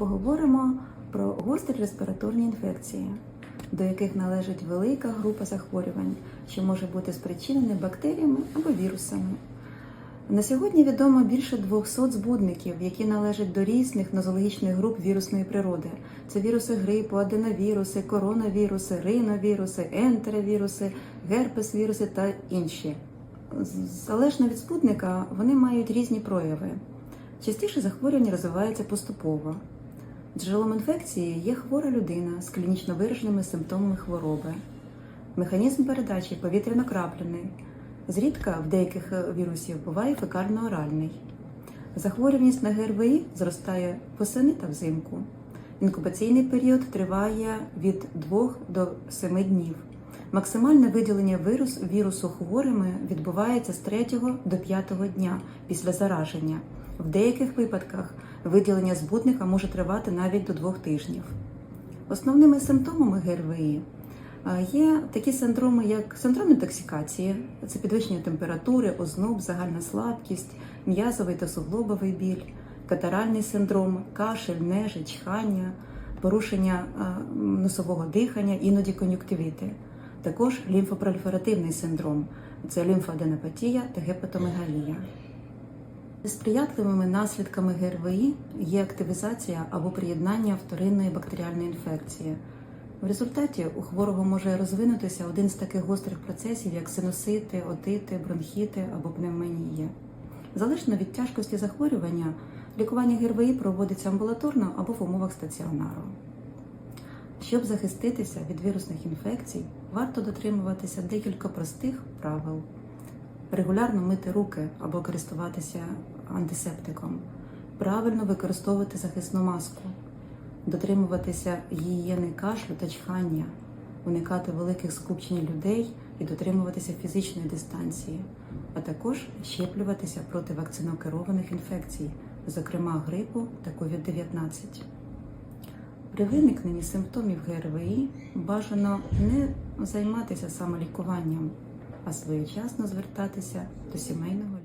поговоримо про гострі респіраторні інфекції, до яких належить велика група захворювань, що може бути спричинені бактеріями або вірусами. На сьогодні відомо більше 200 збудників, які належать до різних нозологічних груп вірусної природи. Це віруси грипу, аденовіруси, коронавіруси, риновіруси, ентеровіруси, герпес-віруси та інші. Залежно від спутника, вони мають різні прояви. Частіше захворювання розвивається поступово. Джерелом інфекції є хвора людина з клінічно вираженими симптомами хвороби. Механізм передачі повітряно-крапляний. Зрідка в деяких вірусів буває фекально-оральний. Захворюваність на ГРВІ зростає восени та взимку. Інкубаційний період триває від 2 до 7 днів. Максимальне виділення вірус, вірусу хворими відбувається з 3 до 5 дня після зараження. В деяких випадках виділення збутника може тривати навіть до 2 тижнів. Основними симптомами ГРВІ е, є такі синдроми, як синдром інтоксикації, це підвищення температури, озноб, загальна слабкість, м'язовий та суглобовий біль, катаральний синдром, кашель, нежить, чхання, порушення е, носового дихання, іноді кон'юктивіти. Також лімфопроліферативний синдром це лімфоаденопатія та гепатомегалія. Сприятливими наслідками ГРВІ є активізація або приєднання вторинної бактеріальної інфекції. В результаті у хворого може розвинутися один з таких гострих процесів, як синусити, отити, бронхіти або пневмонія. Залежно від тяжкості захворювання, лікування ГРВІ проводиться амбулаторно або в умовах стаціонару. Щоб захиститися від вірусних інфекцій, варто дотримуватися декілька простих правил. Регулярно мити руки або користуватися антисептиком, правильно використовувати захисну маску, дотримуватися гігієни кашлю та чхання, уникати великих скупчень людей і дотримуватися фізичної дистанції, а також щеплюватися проти вакцинокерованих інфекцій, зокрема грипу та COVID-19. При виникненні симптомів ГРВІ бажано не займатися самолікуванням, а своєчасно звертатися до сімейного